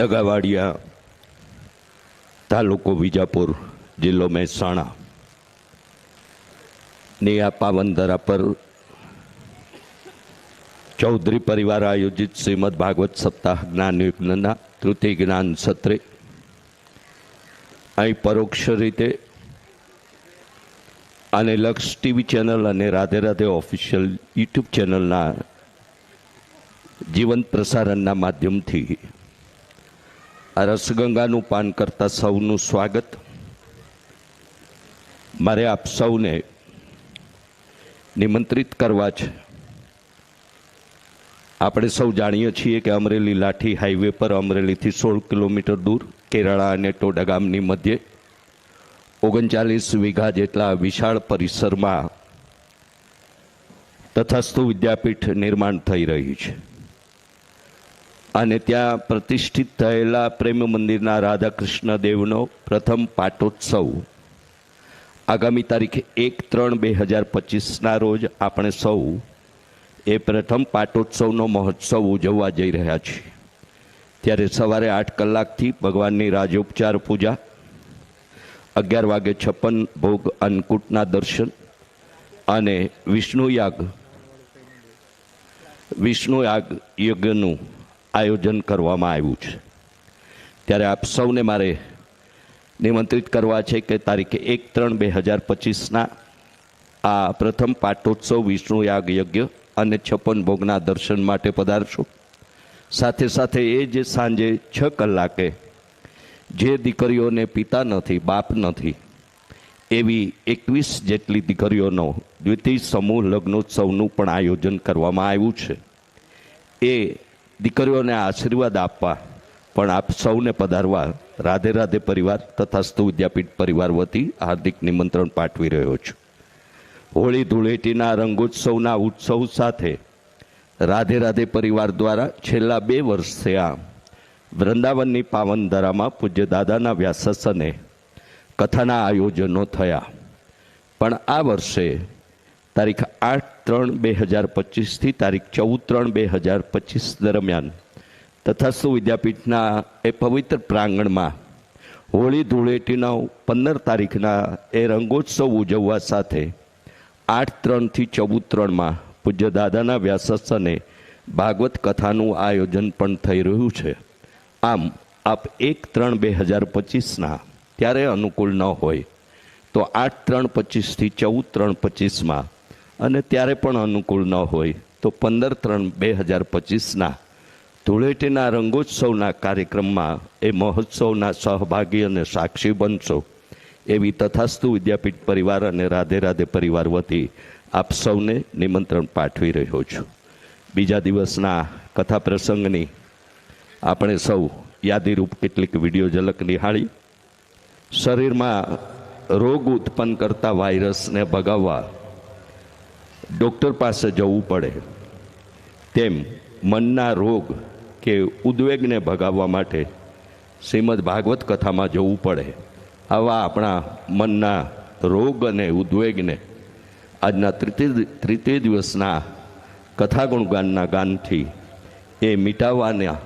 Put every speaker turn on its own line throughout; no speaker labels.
દગાવાડિયા તાલુકો વિજાપુર જિલ્લો મહેસાણા ની આ પાવનધરા પર ચૌધરી પરિવાર આયોજિત શ્રીમદ ભાગવત સપ્તાહ જ્ઞાન યુગ્નના તૃતીય જ્ઞાન સત્રે. અહીં પરોક્ષ રીતે અને લક્ષ ટીવી ચેનલ અને રાધે રાધે ઓફિશિયલ યુટ્યુબ ચેનલના જીવંત પ્રસારણના માધ્યમથી આ રસગંગાનું પાન કરતા સૌનું સ્વાગત. મારે આપ સૌને નિમંત્રિત કરવા છે. આપણે સૌ જાણીએ છીએ કે અમરેલી લાઠી હાઈવે પર અમરેલીથી સોળ કિલોમીટર દૂર કેરાળા અને ટોડા ગામની મધ્યે ઓગણચાલીસ વીઘા જેટલા વિશાળ પરિસરમાં તથાસ્તુ વિદ્યાપીઠ નિર્માણ થઈ રહી છે. અને ત્યાં પ્રતિષ્ઠિત થયેલા પ્રેમ મંદિરના રાધાકૃષ્ણ દેવનો પ્રથમ પાટોત્સવ. આગામી તારીખ એક ત્રણ બે હજાર પચીસના રોજ આપણે સૌ એ પ્રથમ પાટોત્સવનો મહોત્સવ ઉજવવા જઈ રહ્યા છીએ. ત્યારે સવારે આઠ કલાકથી ભગવાનની રાજોપચાર પૂજા, અગિયાર વાગે છપ્પન ભોગ અન્નકૂટના દર્શન અને વિષ્ણુ યાગ વિષ્ણુ યાગ યજ્ઞનું આયોજન કરવામાં આવ્યું છે. ત્યારે આપ સૌને મારે નિમંત્રિત કરવા છે કે તારીખે એક ત્રણ બે હજાર પચીસના આ પ્રથમ પાટોત્સવ વિષ્ણુ યાગ યજ્ઞ અને છપ્પન ભોગના દર્શન માટે પધારશો. સાથે સાથે એ જે સાંજે છ કલાકે જે દીકરીઓને પિતા નથી, બાપ નથી, એવી એકવીસ જેટલી દીકરીઓનો દ્વિતીય સમૂહ લગ્નોત્સવનું પણ આયોજન કરવામાં આવ્યું છે. એ દીકરીઓને આશીર્વાદ આપવા, પણ આપ સૌને પધારવા. રાધે રાધે પરિવાર તથા સ્તુ વિદ્યાપીઠ પરિવાર વતી હાર્દિક નિમંત્રણ પાઠવી રહ્યો છું. હોળી ધૂળેટીના રંગોત્સવના ઉત્સવ સાથે રાધે રાધે પરિવાર દ્વારા છેલ્લા બે વર્ષથી આ વૃંદાવનની પાવનધરામાં પૂજ્ય દાદાના વ્યાસસને કથાના આયોજનો થયા. પણ આ વર્ષે તારીખ આઠ ત્રણ બે હજાર પચીસથી તારીખ ચૌદ ત્રણ બે હજાર પચીસ દરમિયાન તથાસ્તુ વિદ્યાપીઠના એ પવિત્ર પ્રાંગણમાં હોળી ધૂળેટીના પંદર તારીખના એ રંગોત્સવ ઉજવવા સાથે આઠ ત્રણથી ચૌદ ત્રણમાં પૂજ્ય દાદાના વ્યાસસ્થાને ભાગવત કથાનું આયોજન પણ થઈ રહ્યું છે. આમ, આપ એક ત્રણ બે હજાર પચીસના ત્યારે અનુકૂળ ન હોય. તો આઠ ત્રણ પચીસથી ચૌદ ત્રણ પચીસમાં અને ત્યારે પણ અનુકૂળ ન હોય. તો પંદર ત્રણ બે હજાર પચીસના ધૂળેટીના રંગોત્સવના કાર્યક્રમમાં એ મહોત્સવના સહભાગી અને સાક્ષી બનશો એવી તથાસ્તુ વિદ્યાપીઠ પરિવાર અને રાધે રાધે પરિવાર વતી આપ સૌને નિમંત્રણ પાઠવી રહ્યો છું. બીજા દિવસના કથા પ્રસંગની આપણે સૌ યાદીરૂપ કેટલીક વીડિયો ઝલક નિહાળી. શરીરમાં રોગ ઉત્પન્ન કરતા વાયરસને ભગાવવા ડૉક્ટર પાસે જવું પડે. તેમ મનના રોગ કે ઉદ્વેગને ભગાવવા માટે શ્રીમદ ભાગવત કથામાં જવું પડે. આવા આપણા મનના રોગ અને ઉદ્વેગને આજના તૃતીય તૃતીય દિવસના કથા ગુણગાનના ગાનથી એ મિટાવવાના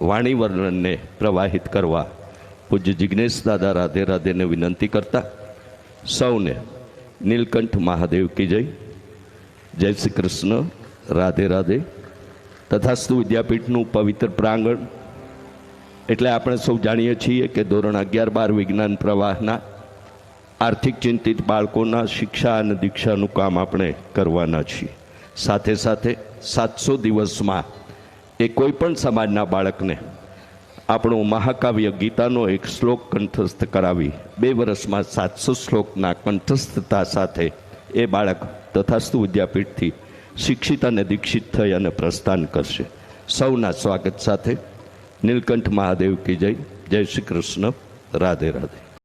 વાણી વર્ણનને પ્રવાહિત કરવા પૂજ્ય જિજ્ઞેશ દાદા રાધે રાધેને વિનંતી કરતા સૌને નીલકંઠ મહાદેવ કી જય. જય શ્રી કૃષ્ણ, રાધે રાધે. તથાસ્તુ વિદ્યાપીઠનું પવિત્ર પ્રાંગણ. એટલે આપણે સૌ જાણીએ છીએ કે ધોરણ અગિયાર બાર વિજ્ઞાન પ્રવાહના આર્થિક ચિંતિત બાળકોના શિક્ષા અને દીક્ષાનું કામ આપણે કરવાના છીએ. સાથે સાથે સાતસો દિવસમાં એ કોઈ પણ સમાજના બાળકને આપણું મહાકાવ્ય ગીતાનો એક શ્લોક કંઠસ્થ કરાવી. બે વર્ષમાં સાતસો શ્લોકના કંઠસ્થતા સાથે એ બાળક તથાસ્તુ વિદ્યાપીઠથી શિક્ષિત અને દીક્ષિત થઈ અને પ્રસ્થાન કરશે. સૌના સ્વાગત સાથે નીલકંઠ મહાદેવ કી જય. જય શ્રી કૃષ્ણ. રાધે રાધે.